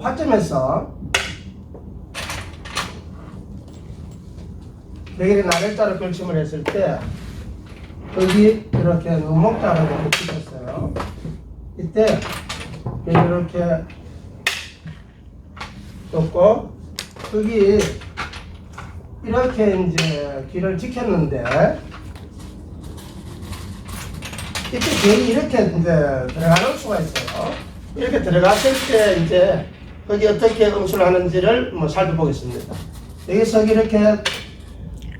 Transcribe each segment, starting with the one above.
화점에서 백일의 나래자를 걸침을 했을 때 여기 이렇게 이렇게 찍었어요. 이때 이렇게 뒀고 여기 이렇게 이제 길을 지켰는데 이때 길이 이렇게 이제 들어가는 수가 있어요. 이렇게 들어갔을 때 이제 거기 어떻게 응수를 하는지를 뭐 살펴보겠습니다. 여기서 이렇게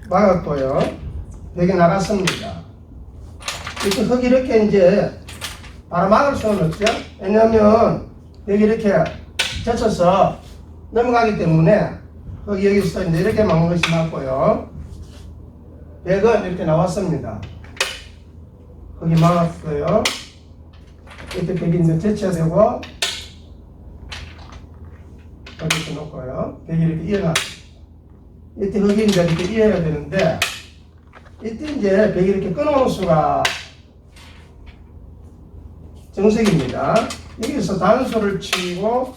막았고요. 여기 나갔습니다. 이렇게 흙 이렇게 이제 바로 막을 수는 없죠. 왜냐하면 여기 이렇게 젖혀서 넘어가기 때문에 거기 여기서 이제 이렇게 막는 것이 맞고요. 백은 이렇게 나왔습니다. 거기 막았어요. 이때 백이 이제 제쳐야 되고 이렇게 놓고요. 백이 이렇게 이어나. 이때 이제 이렇게 이어야 되는데 이때 이제 백이 이렇게 끊어오는 수가 정색입니다. 여기서 단수를 치고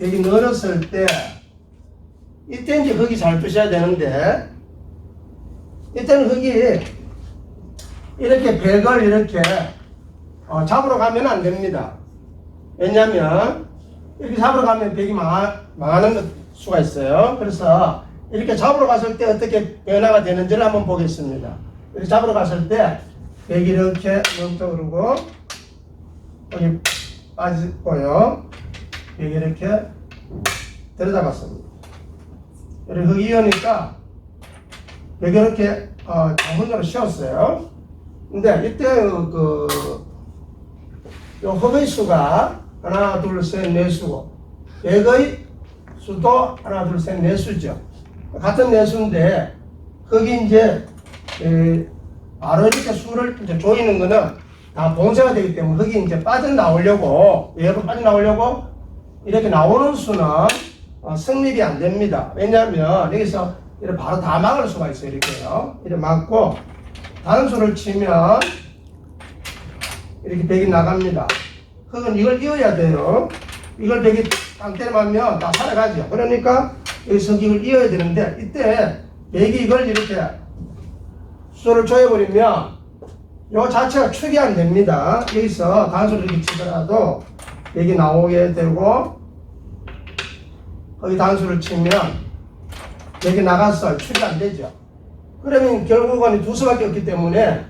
여기 늘었을 때 이때 이제 흙이 잘 뜨셔야 되는데 이때는 흙이 이렇게 백을 이렇게 어, 잡으러 가면 안 됩니다. 왜냐하면 이렇게 잡으러 가면 망하, 망하는 수가 있어요. 그래서 이렇게 잡으러 갔을 때 어떻게 변화가 되는지를 한번 보겠습니다. 이렇게 잡으러 갔을 때 백이 이렇게 넘쳐 오르고 여기 빠지고요. 여기 이렇게 들여다봤습니다. 이렇게 흙이 이으니까 여기 이렇게 어, 장문으로 씌웠어요. 근데 이때 그, 요 흙의 수가 하나, 둘, 셋, 네 수고, 백의 수도 하나, 둘, 셋, 네 수죠. 같은 네 수인데, 거기 이제, 에, 바로 이렇게 수를 이제 조이는 거는 다 봉쇄가 되기 때문에 흙이 이제 빠져나오려고, 외로 빠져나오려고 이렇게 나오는 수는 어, 성립이 안 됩니다. 왜냐하면 여기서 이렇게 바로 다 막을 수가 있어요. 이렇게요. 이렇게 막고, 다른 수를 치면 이렇게 백이 나갑니다. 흙은 이걸 이어야 돼요. 이걸 백이 땅 때려맞으면 다 살아가죠. 그러니까 여기 성격을 이어야 되는데 이때 백이 이걸 이렇게 수를 조여버리면 요 자체가 축이 안 됩니다. 여기서 단수를 이렇게 치더라도 백이 나오게 되고 거기 단수를 치면 백이 나갔어 축이 안 되죠. 그러면 결국은 두 수밖에 없기 때문에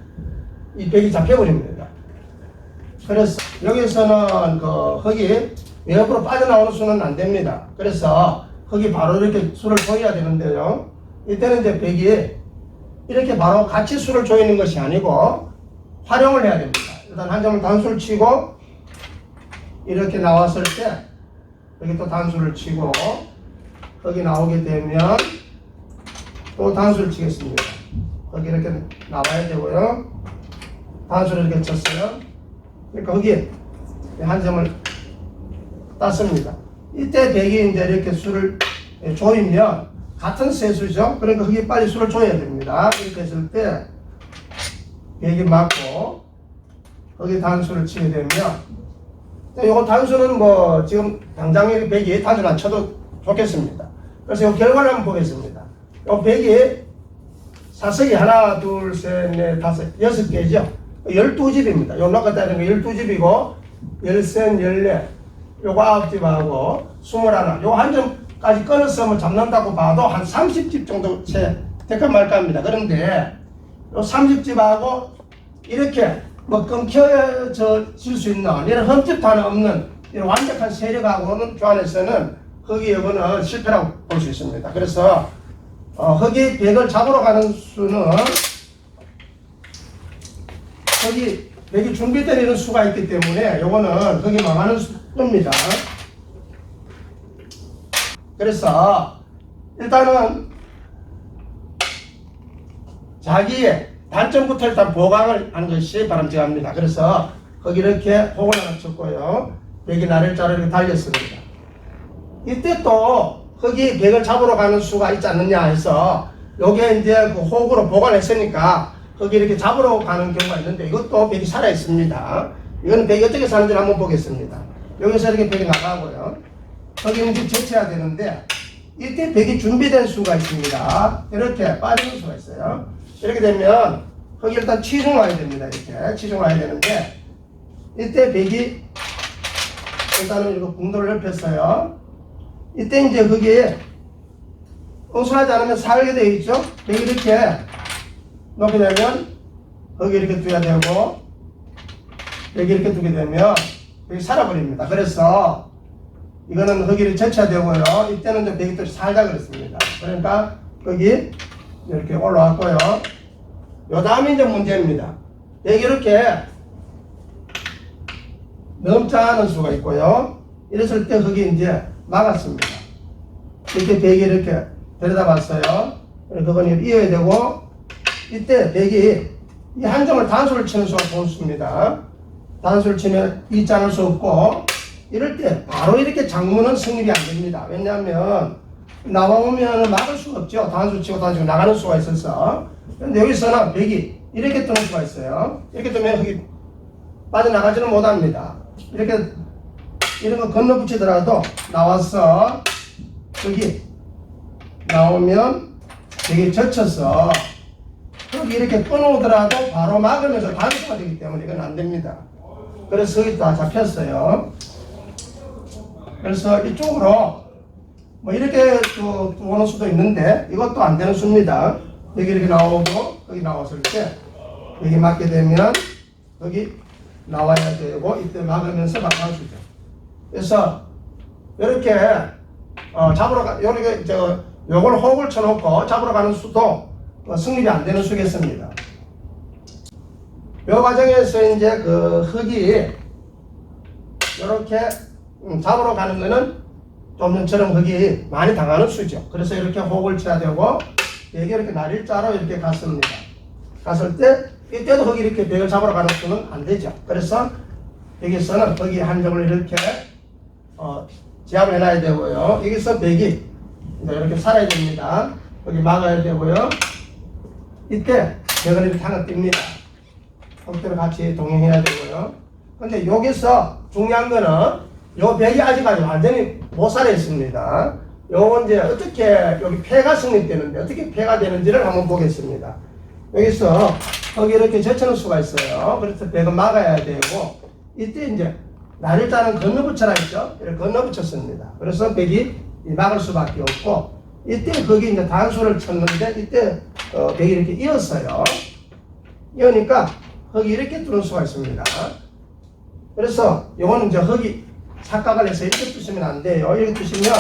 이 백이 잡혀버립니다. 그래서 여기서는 그 흙이 외부로 빠져나오는 수는 안 됩니다. 그래서 흙이 바로 이렇게 수를 조여야 되는데요. 이때는 이제 백이 이렇게 바로 같이 수를 조이는 것이 아니고 활용을 해야 됩니다. 일단 한 점을 단수를 치고 이렇게 나왔을 때 여기 또 단수를 치고 흙이 나오게 되면 또 단수를 치겠습니다. 거기 이렇게 나와야 되고요. 단수를 이렇게 쳤어요. 그러니까 거기에 한 점을 땄습니다. 이때 백이 이제 이렇게 수를 조이면 같은 세수죠. 그러니까 거기에 빨리 수를 조여야 됩니다. 이렇게 했을 때 백이 맞고 거기 단수를 치게 되면 이거 단수는 뭐 지금 당장 이 백이 단수를 안 쳐도 좋겠습니다. 그래서 이 결과를 한번 보겠습니다. 이 백이 사석이 하나, 둘, 셋, 넷, 다섯, 여섯 개죠. 열두 집입니다. 요 낚았다는 거 열두 집이고, 열셋, 열넷, 요거 아홉 집하고, 스물하나, 요한 점까지 끊었으면 잡는다고 봐도 한 30집 정도 채 될까 말까 합니다. 그런데, 요 30집하고, 이렇게 뭐 끊겨질 수 있는, 이런 흠집 하나 없는, 이런 완벽한 세력하고는 교환에서는 거기 여부는 실패라고 볼 수 있습니다. 그래서, 어, 흙이 백을 잡으러 가는 수는 백이 준비된 이런 수가 있기 때문에 요거는 흙이 망하는 수입니다. 그래서 일단은 자기의 단점부터 일단 보강을 하는 것이 바람직합니다. 그래서 거기 이렇게 호을 하나 쳤고요. 백이 나를 이렇게 달렸습니다. 이때 또 흙이 백을 잡으러 가는 수가 있지 않느냐 해서 요게 이제 그 호구로 보관했으니까 흙이 이렇게 잡으러 가는 경우가 있는데 이것도 백이 살아 있습니다. 이거는 백이 어떻게 사는지 한번 보겠습니다. 여기서 이렇게 백이 나가고요. 거기는 이제 제쳐야 되는데 이때 백이 준비된 수가 있습니다. 이렇게 빠지는 수가 있어요. 이렇게 되면 거기 일단 치중 와야 됩니다. 이렇게 치중 와야 되는데 이때 백이 일단은 이거 궁도를 넓혔어요. 이때 이제 거기에 응수하지 않으면 살게 되어 있죠. 백이 이렇게 놓게 되면 거기 이렇게 둬야 되고 여기 이렇게 두게 되면 여기 살아버립니다. 그래서 이거는 거기를 제쳐야 되고요. 이때는 좀 백이 또 살다 그랬습니다. 그러니까 거기 이렇게 올라왔고요. 요 다음에 이제 문제입니다. 백이 이렇게 넘지 않은 수가 있고요. 이랬을 때 거기 이제 막았습니다. 이렇게 백이 이렇게 들여다봤어요. 그거는 이어야 되고 이때 백이 이 한정을 단수를 치는 수가 본수입니다. 단수를 치면 않을 수 없고 이럴 때 바로 이렇게 장문은 성립이 안 됩니다. 왜냐하면 나와오면 막을 수가 없죠. 단수 치고 단수 나가는 수가 있어서 근데 여기서는 백이 이렇게 뜨는 수가 있어요. 이렇게 뜨면 여기 빠져나가지는 못합니다. 이렇게 이런 거 건너 붙이더라도 나와서 여기 나오면 되게 젖혀서 여기 이렇게 끊어오더라도 바로 막으면서 단수가 되기 때문에 이건 안 됩니다. 그래서 여기 다 잡혔어요. 그래서 이쪽으로 뭐 이렇게 또 오는 수도 있는데 이것도 안 되는 수입니다. 여기 이렇게 나오고 여기 나왔을 때 여기 맞게 되면 여기 나와야 되고 이때 막으면서 막는 수죠. 그래서 이렇게 어, 잡으러 가 요렇게 저 요걸 호흡을 쳐놓고 잡으러 가는 수도 어, 승립이 안 되는 수겠습니다. 요 과정에서 이제 그 흙이 이렇게 음, 잡으러 가는 거는 좀 전처럼 흙이 많이 당하는 수죠. 그래서 이렇게 호흡을 쳐야 되고 이게 이렇게 날일자로 이렇게 갔습니다. 갔을 때 이때도 흙이 이렇게 벽을 잡으러 가는 수는 안 되죠. 그래서 여기서는 흙이 한정을 이렇게 어, 제압을 해놔야 되고요. 여기서 벽이 이렇게 살아야 됩니다. 여기 막아야 되고요. 이때 벽을 이렇게 타는 띱니다. 컴퓨터를 같이 동행해야 되고요. 근데 여기서 중요한 거는 요 벽이 아직까지 완전히 못 살아 있습니다. 요건 이제 어떻게 여기 폐가 성립되는데 어떻게 폐가 되는지를 한번 보겠습니다. 여기서 여기 이렇게 제쳐놓을 수가 있어요. 그래서 벽을 막아야 되고 이때 이제 날일자는 건너붙여라 했죠. 이렇게 건너붙였습니다. 그래서 벽이 막을 수밖에 없고 이때 거기 이제 단수를 쳤는데 이때 어, 벽이 이렇게 이었어요. 이으니까 흙이 이렇게 뚫을 수가 있습니다. 그래서 이거는 이제 흙이 착각을 해서 이렇게 뜨시면 안 돼요. 이렇게 뜨시면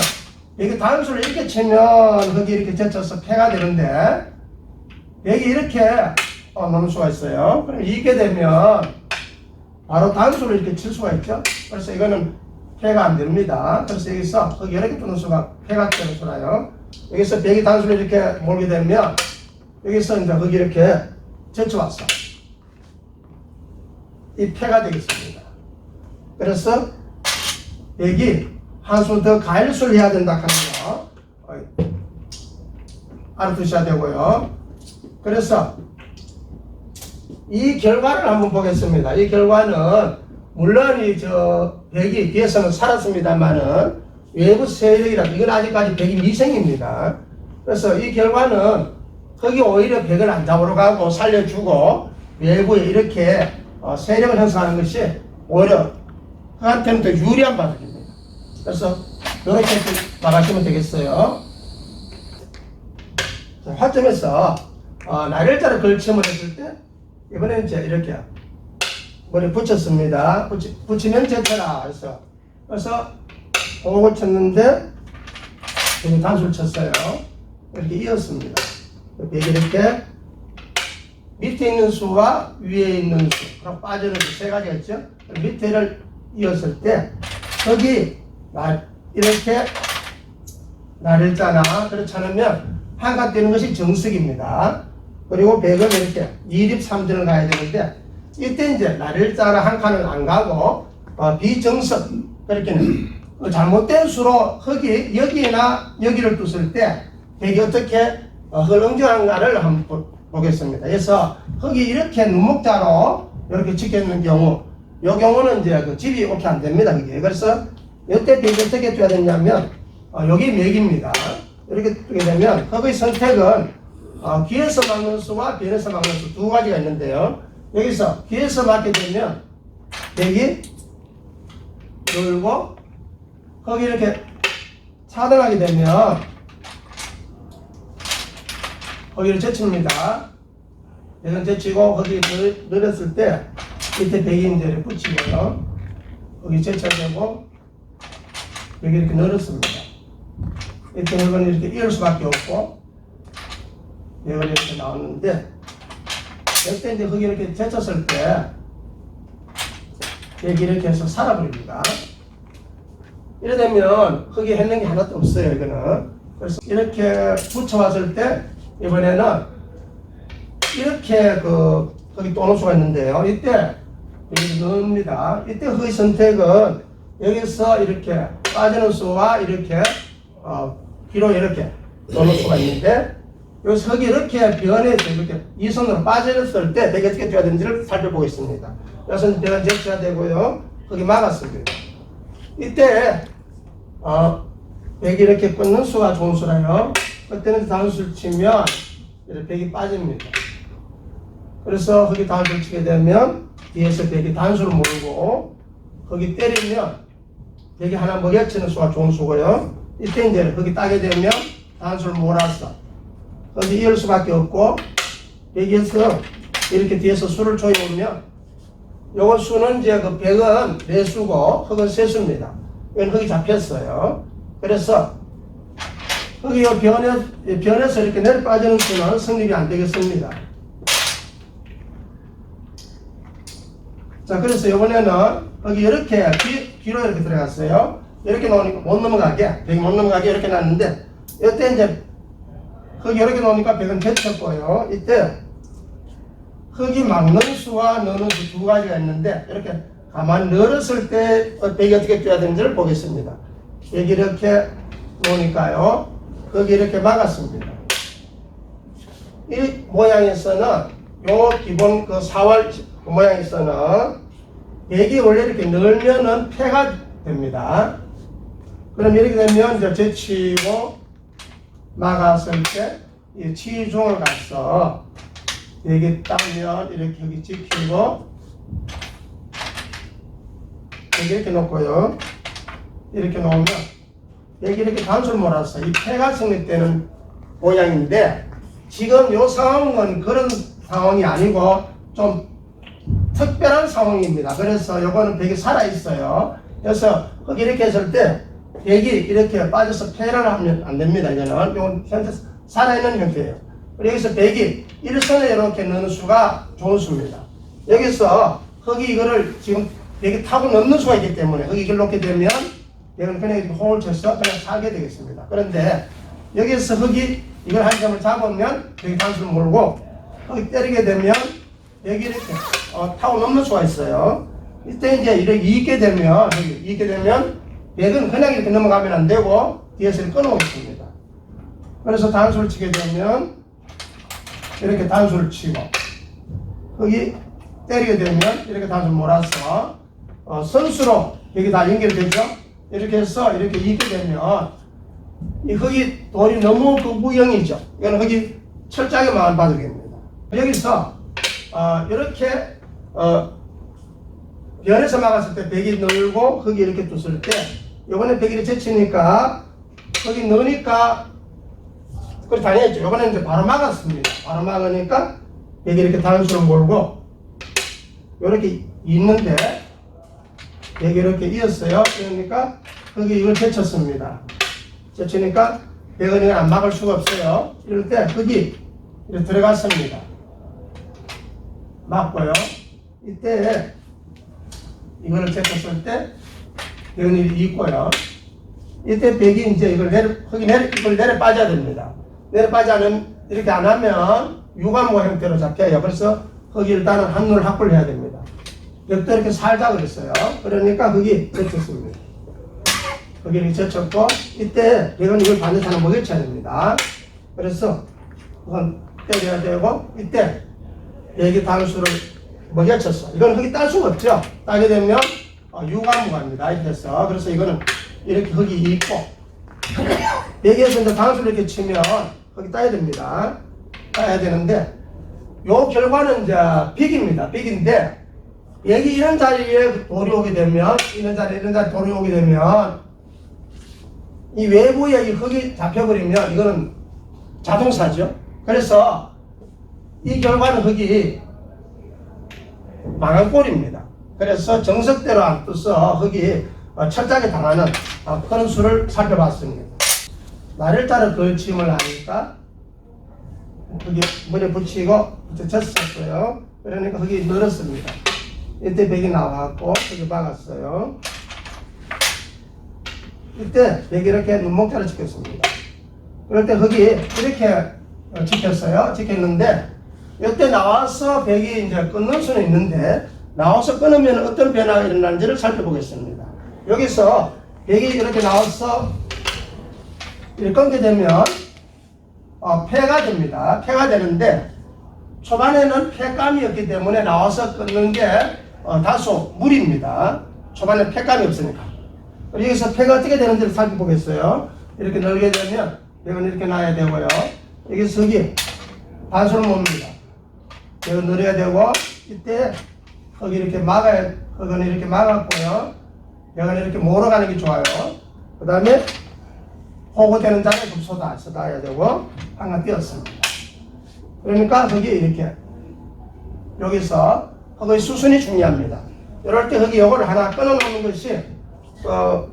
여기 단수를 이렇게 치면 흙이 이렇게 젖혀서 폐가 되는데 여기 이렇게 어, 놓을 수가 있어요. 그럼 이게 되면 바로 단수를 이렇게 칠 수가 있죠. 그래서 이거는 폐가 안 됩니다. 그래서 여기서 흙이 이렇게 뜨는 수가 폐가 되는 수라요. 여기서 벽이 단수를 이렇게 몰게 되면 여기서 이제 흙이 이렇게 젖혀왔어. 이 폐가 되겠습니다. 그래서 여기 한수 더 가일수를 해야 된다 하는 거 알아두셔야 되고요. 그래서 이 결과를 한번 보겠습니다. 이 결과는 물론 이 저 백이 뒤에서는 살았습니다만은 외부 세력이라 이건 아직까지 백이 미생입니다. 그래서 이 결과는 거기 오히려 백을 안 잡으러 가고 살려주고 외부에 이렇게 어, 세력을 형성하는 것이 오히려 그한테는 더 유리한 바닥입니다. 그래서 이렇게 말하시면 되겠어요. 자, 화점에서 어, 날일자를 걸침을 했을 때 이번에는 이제 이렇게 머리 붙였습니다. 붙이, 붙이면 제쳐라. 그래서 그래서 공을 쳤는데 여기 단수를 쳤어요. 이렇게 이었습니다. 여기 이렇게 밑에 있는 수와 위에 있는 수, 그럼 빠지는 수 세 가지가 있죠. 밑에를 이었을 때 여기 날 이렇게 날일자나 그렇지 않으면 한가 되는 것이 정석입니다. 그리고 백은 이렇게 2립 3전을 가야 되는데 이때 이제 날일자나 한 칸을 안 가고 어, 비정석 그렇게는 어, 잘못된 수로 흙이 여기나 여기를 tus을 때 백이 어떻게 어, 헐렁정한가를 한번 보- 보겠습니다. 그래서 흙이 이렇게 눈목자로 이렇게 찍혀 있는 경우 이 경우는 이제 그 집이 오케이 안 됩니다. 그게. 그래서 이때 벽이 어떻게 둬야 되냐면 어, 여기 맥입니다. 이렇게 두게 되면 흙의 선택은 어, 귀에서 막는 수와 변에서 막는 수 두 가지가 있는데요. 여기서 귀에서 막게 되면 벽이 돌고 거기 이렇게 차등하게 되면 거기를 제칩니다. 이건 제치고 거기 늘- 늘었을 때 밑에 이렇게 붙이고요. 거기 제쳐되고 여기 이렇게 늘었습니다. 이렇게 늘면 이렇게 이을 수밖에 없고 여기 이렇게 나오는데 이때 이제 거기 이렇게 제쳤을 때 여기 이렇게 해서 살아버립니다. 이래 되면 흙이 했는 게 하나도 없어요, 이거는. 그래서 이렇게 붙여왔을 때, 이번에는 이렇게 그, 흙이 또 넣을 수가 있는데요. 이때, 여기 넣습니다. 이때 흙의 선택은 여기서 이렇게 빠지는 수와 이렇게, 어, 뒤로 이렇게 넣을 수가 있는데, 여기서 흙이 이렇게 변해서 이렇게 이 손으로 빠졌을 때 되게 어떻게 돼야 되는지를 살펴보겠습니다. 여기서 변 제쳐야 되고요. 흙이 막았습니다. 이때 어, 백이 이렇게 끊는 수가 좋은 수라요. 그때는 단수를 치면 이렇게 백이 빠집니다. 그래서 거기 단수를 치게 되면 뒤에서 백이 단수를 몰고 거기 때리면 백이 하나 먹여치는 수가 좋은 수고요. 이때 이제 거기 따게 되면 단수를 몰아서 거기 이을 수밖에 없고 여기에서 이렇게 뒤에서 수를 조여오면 요건 수는 이제 그 백은 네 수고 흙은 세 수입니다. 이건 흙이 잡혔어요. 그래서 흙이 요 변에, 변에서 이렇게 내려 빠지는 수는 성립이 안 되겠습니다. 자, 그래서 이번에는 흙이 이렇게 뒤, 뒤로 이렇게 들어갔어요. 이렇게 놓으니까 못 넘어가게, 백이 못 넘어가게 이렇게 놨는데, 이때 이제 흙이 이렇게 놓으니까 백은 제쳤고요. 이때 흙이 막는 수와 넣는 수 두 가지가 있는데 이렇게 가만히 늘었을 때 백이 어떻게 뛰어야 되는지를 보겠습니다. 여기 이렇게 놓으니까요. 거기 이렇게 막았습니다. 이 모양에서는 요 기본 그 사월 그 모양에서는 백이 원래 이렇게 늘면은 폐가 됩니다. 그럼 이렇게 되면 이제 제치고 막았을 때 이 치중을 가서 여기 따면 이렇게 여기 찍히고 여기 이렇게 놓고요. 이렇게 놓으면 여기 이렇게 단수를 몰아서 이 폐가 성립되는 모양인데 지금 요 상황은 그런 상황이 아니고 좀 특별한 상황입니다. 그래서 요거는 백이 살아 있어요. 그래서 거기 이렇게 했을 때 백이 이렇게 빠져서 폐를 하면 안 됩니다. 이거는 이건 현재 살아있는 형태예요. 여기서 백이 일선에 이렇게 넣는 수가 좋은 수입니다. 여기서 흙이 이거를 지금 백이 타고 넣는 수가 있기 때문에 흙이 이걸 놓게 되면 백은 그냥 이렇게 호을 쳐서 그냥 살게 되겠습니다. 그런데 여기서 흙이 이걸 한 점을 잡으면 백이 단수를 몰고 흙이 때리게 되면 백이 이렇게 어, 타고 넘는 수가 있어요. 이때 이제 이렇게 이게 되면 여기 이게 되면 백은 그냥 이렇게 넘어가면 안 되고 뒤에서 끊어오겠습니다. 그래서 단수를 치게 되면 이렇게 단수를 치고 거기 때리게 되면 이렇게 단수를 몰아서 어, 선수로 여기 다 연결되죠. 이렇게 해서 이렇게 이게 되면 이 흙이 돌이 너무 그 무형이죠. 이거는 흙이 철저하게만 바닥입니다. 여기서 어, 이렇게 어, 변에서 막았을 때 백이 늘고 흙이 이렇게 tus을 때 이번에 백이 제치니까 흙이 넣으니까 그걸 당했죠. 이번에는 이제 바로 막았습니다. 바로 막으니까 백이 이렇게 단수를 몰고 이렇게 있는데 백이 이렇게 이었어요. 그러니까 흙이 이걸 제쳤습니다. 제치니까 백은 이걸 안 막을 수가 없어요. 이럴 때 흙이 이렇게 들어갔습니다. 맞고요. 이때 이거를 제쳤을 때 이렇게 있고요. 이때 백이 이제 이걸 내려 흙이 내려 이걸 내려 빠져야 됩니다. 내려 빠지 않으면 이렇게 안 하면 유관모 형태로 잡혀요. 그래서 흙이 일단은 한눈을 확보를 해야 됩니다. 벽도 이렇게 살자 그랬어요. 그러니까 흙이 제쳤습니다. 흙이 이렇게 제쳤고 이때 백은 이걸 반드시 하나 먹여쳐야 됩니다. 그래서 그건 때려야 되고 이때 여기 단수를 먹여쳤어. 이건 흙이 딸 수가 없죠. 따게 되면 어, 유관무가입니다. 이렇게 해서 그래서 이거는 이렇게 흙이 있고 여기에서 이제 단수를 이렇게 치면 흙이 따야 됩니다. 따야 되는데 요 결과는 이제 빅입니다. 빅인데 여기 이런 자리에 돌이 오게 되면 이런 자리 이런 자리 돌이 오게 되면 이 외부에 이 흙이 잡혀버리면 이거는 자동사죠. 그래서 이 결과는 흙이 망한 꼴입니다. 그래서 정석대로 안 떠서 흙이 어, 철저하게 당하는 어, 그런 수를 살펴봤습니다. 나를 따라 걸침을 하니까 흙이 물에 붙이고 젖혔었어요. 그러니까 흙이 늘었습니다. 이때 벽이 나왔고 흙이 박았어요. 이때 벽이 이렇게 눈목자를 지켰습니다. 그럴 때 흙이 이렇게 어, 지켰어요. 지켰는데 이때 나와서 벽이 이제 끊는 수는 있는데 나와서 끊으면 어떤 변화가 일어나는지를 살펴보겠습니다. 여기서 벽이 이렇게 나와서 이렇게 되면 어, 폐가 됩니다. 폐가 되는데 초반에는 폐감이었기 때문에 나와서 끊는 게 어, 다소 무리입니다. 초반에 폐감이 없으니까. 여기서 폐가 어떻게 되는지를 살펴보겠어요. 이렇게 늘게 되면 벽은 이렇게 놔야 되고요. 여기 석이 반수를 mov니다. 벽은 늘어야 되고 이때 흙이 이렇게 막아야 흙은 이렇게 막았고요. 벽은 이렇게 몰아가는 게 좋아요. 그 다음에 호구되는 자리에 좀 쏟아 쏟아야 되고 항상 띄었습니다. 그러니까 흙이 이렇게 여기서 흙의 수순이 중요합니다. 이럴 때 흙이 요거를 하나 끊어놓는 것이 어,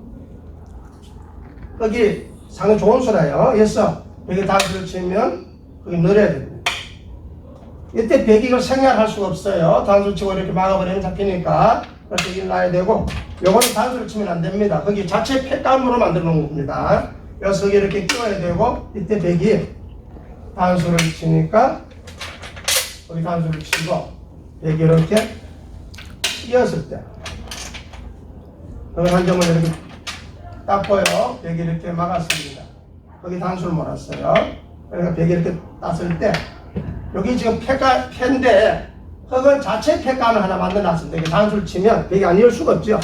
흙이 상당히 좋은 수라요. 그래서 벽에 단수를 치면 흙이 늘어야 됩니다. 이때 이걸 생략할 수가 없어요. 단수를 치고 이렇게 막아버리면 잡히니까 그래서 놔야 되고 요거는 단수를 치면 안 됩니다. 거기 자체 폐감으로 만들어 놓은 겁니다. 그래서 여기 이렇게 끼워야 되고 이때 벽이 단수를 치니까 여기 단수를 치고 벽이 이렇게 끼었을 때 여기 한 점을 이렇게 닦고요. 벽이 이렇게 막았습니다. 거기 단수를 몰았어요. 그러니까 벽이 이렇게 땄을 때 여기 지금 폐가 폐인데 흙은 자체 폐감을 하나 만들어놨습니다. 이게 단수를 치면 안 이을 수가 없죠.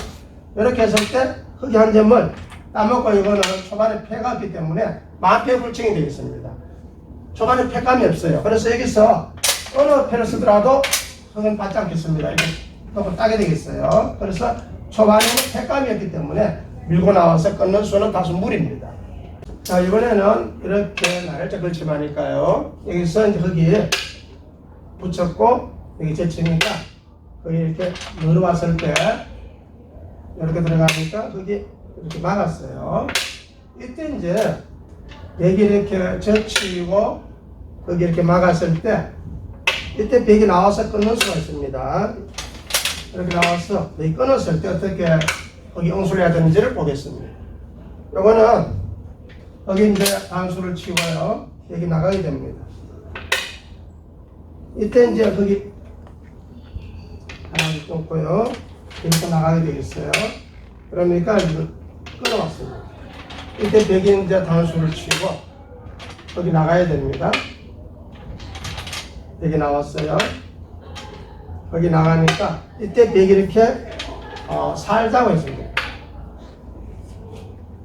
이렇게 했을 때 흙이 한 점을 따먹고 이거는 초반에 폐가 없기 때문에 만폐불증이 되겠습니다. 초반에 폐감이 없어요. 그래서 여기서 어느 패를 쓰더라도 흙은 받지 않겠습니다. 이렇게 흙을 따게 되겠어요. 그래서 초반에는 폐감이었기 때문에 밀고 나와서 끊는 수는 다소 무리입니다. 자, 이번에는 이렇게 날짜 걸침하니까요. 여기서 이제 흙이 붙였고, 여기 제치니까, 거기 이렇게 늘어왔을 때, 이렇게 들어가니까, 흙이 이렇게 막았어요. 이때 이제, 벽이 이렇게 젖히고, 거기 이렇게 막았을 때, 이때 벽이 나와서 끊는 수가 있습니다. 이렇게 나와서 벽이 끊었을 때 어떻게 거기 응수를 해야 되는지를 보겠습니다. 요거는 여기 이제 단수를 치고요. 여기 나가게 됩니다. 이때 이제 거기 끊고요. 여기서 나가게 되겠어요. 그러니까 이거 끊어왔습니다. 이때 벽에 이제 단수를 치고 거기 나가야 됩니다. 여기 나왔어요. 거기 나가니까 이때 벽이 이렇게 어, 살자고 했습니다.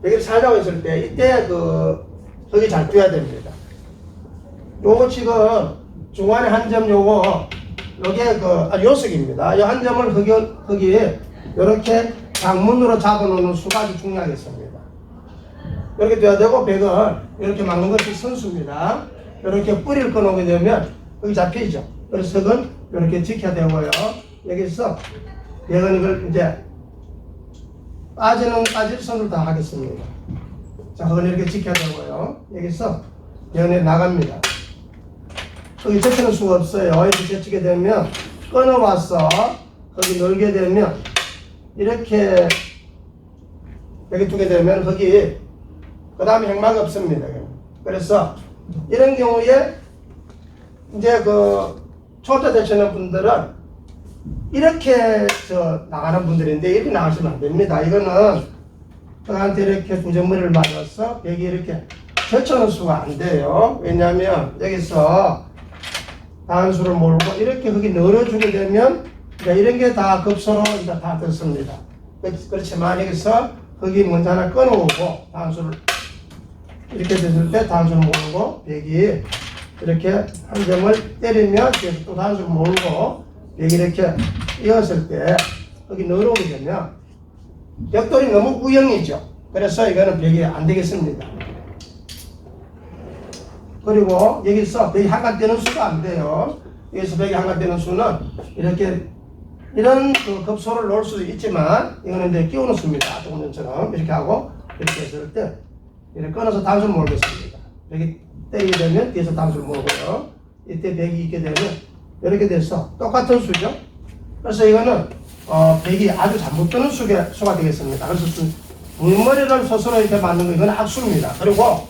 여기 살자고 했을 때 이때 그 흙이 잘 뛰어야 됩니다. 요거 지금 중간에 한 점 요거 요게 그 아, 요석입니다. 이한 점을 흙이 흙이 이렇게 장문으로 잡아놓는 아주 중요하겠습니다. 이렇게 돼야 되고 벽을 이렇게 막는 것이 선수입니다. 이렇게 뿌리를 끊어오게 되면 흙이 잡히죠. 그래서 흙은 이렇게 지켜야 되고요. 여기서 벽은 이걸 이제 빠지는 빠질 선을 다 하겠습니다. 자, 그건 이렇게 지켜야 되고요. 여기서 면에 나갑니다. 여기 제치는 수가 없어요. 이렇게 제치게 되면 끊어와서 거기 놀게 되면 이렇게 여기 두게 되면 거기 그 다음에 행마가 없습니다. 그래서 이런 경우에 이제 그 초짜 되시는 분들은 이렇게 저 나가는 분들인데 이렇게 나가시면 안 됩니다. 이거는 저한테 이렇게 부정물을 맞아서 여기 이렇게 젖혀놓을 수가 안 돼요. 왜냐하면 여기서 단수를 몰고 이렇게 흙이 늘어주게 되면 이제 이런 게 다 급소로 이제 다 됐습니다. 그렇- 그렇지만 여기서 흙이 먼저 하나 끊어오고 단수를 이렇게 됐을 때 단수를 모으고 벽이 이렇게 한 점을 때리면 뒤에서 또 단수를 모으고 벽이 이렇게 이었을 때 흙이 늘어오게 되면 벽돌이 너무 우영이죠. 그래서 이거는 벽이 안 되겠습니다. 그리고 여기서 한칸 떼는 수가 안 돼요. 여기서 한칸 떼는 수는 이렇게 이런 그 급소를 놓을 수도 있지만 이거는 이제 끼우는 수입니다. 조금 전처럼 이렇게 하고 이렇게 했을 때 이렇게 끊어서 단수를 몰겠습니다. 벽이 때리게 되면 뒤에서 단수를 몰고요. 이때 벽이 있게 되면 이렇게 돼서 똑같은 수죠. 그래서 이거는 어, 벽이 아주 잘못 뜨는 수가, 되겠습니다. 그래서 수- 물머리를 스스로 이렇게 만든 거 이건 악수입니다. 그리고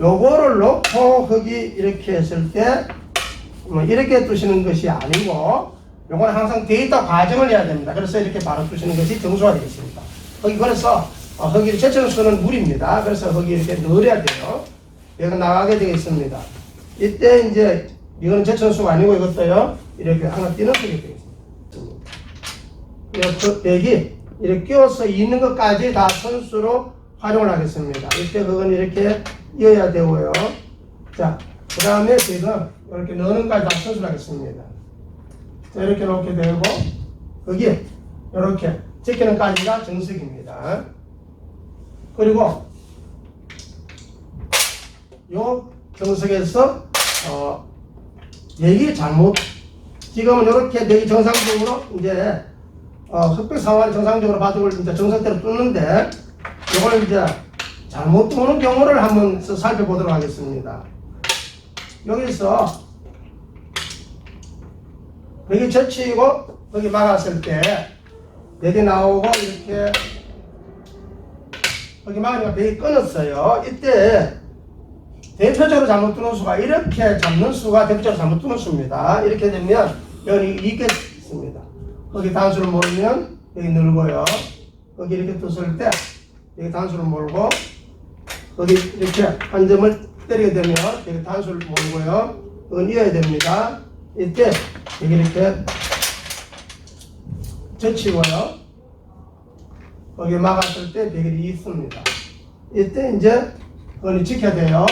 요거를 놓고 흙이 이렇게 했을 때, 뭐 이렇게 두시는 것이 아니고, 요거는 항상 데이터 과정을 해야 됩니다. 그래서 이렇게 바로 두시는 것이 정수가 되겠습니다. 흙이 그래서 어, 흙이 제철 수는 물입니다. 그래서 흙이 이렇게 넣어야 돼요. 여기가 나가게 되겠습니다. 이때 이제 이거는 제천수가 아니고 이것도요 이렇게 하나 띄는 흙이 되겠습니다. 백이 이렇게 끼워서 있는 것까지 다 선수로 활용을 하겠습니다. 이때 그건 이렇게 이어야 되고요. 자, 그 다음에 지금 이렇게 넣는 것까지 다 선수로 하겠습니다. 자, 이렇게 놓게 되고, 거기 이렇게 제끼는 까지가 정석입니다. 그리고 요 정석에서 어, 얘기 잘못 지금은 이렇게 내기 정상적으로 이제 어, 흑백 상황이 정상적으로 바둑을 이제 정상대로 뚫는데 이걸 이제 잘못 뚫는 경우를 한번 서- 살펴보도록 하겠습니다. 여기서 여기 젖히고 여기 막았을 때 벽이 나오고 이렇게 여기 막으니까 벽이 끊었어요. 이때 대표적으로 잘못 뚫는 수가 이렇게 잡는 수가 대표적으로 잘못 뚫는 수입니다. 이렇게 되면 여기 있겠습니다. 거기 단수를 몰면 여기 늘고요. 거기 이렇게 tus을 때 여기 단수를 몰고 거기 이렇게 한 점을 때리게 되면 여기 단수를 몰고요. 이건 이어야 됩니다. 이때 여기 이렇게 젖히고요. 거기 막았을 때 벽이 있습니다. 이때 이제 그건 지켜야 돼요.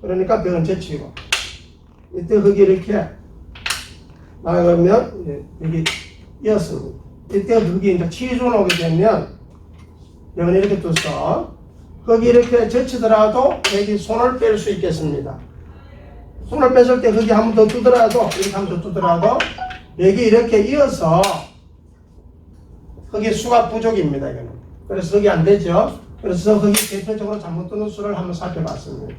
그러니까 벽은 젖히고 이때 거기 이렇게 나가면 여기 이었습니다. 이때 거기 이제 치존 오게 되면 벽은 이렇게 둬서 거기 이렇게 젖히더라도 여기 손을 뺄 수 있겠습니다. 손을 뺐을 때 거기 한 번 더 두더라도 이렇게 한 번 더 두더라도 여기 이렇게 이어서 거기 수가 부족입니다. 이거는. 그래서 그게 안 되죠. 그래서 거기 대표적으로 잘못 두는 수를 한번 살펴봤습니다.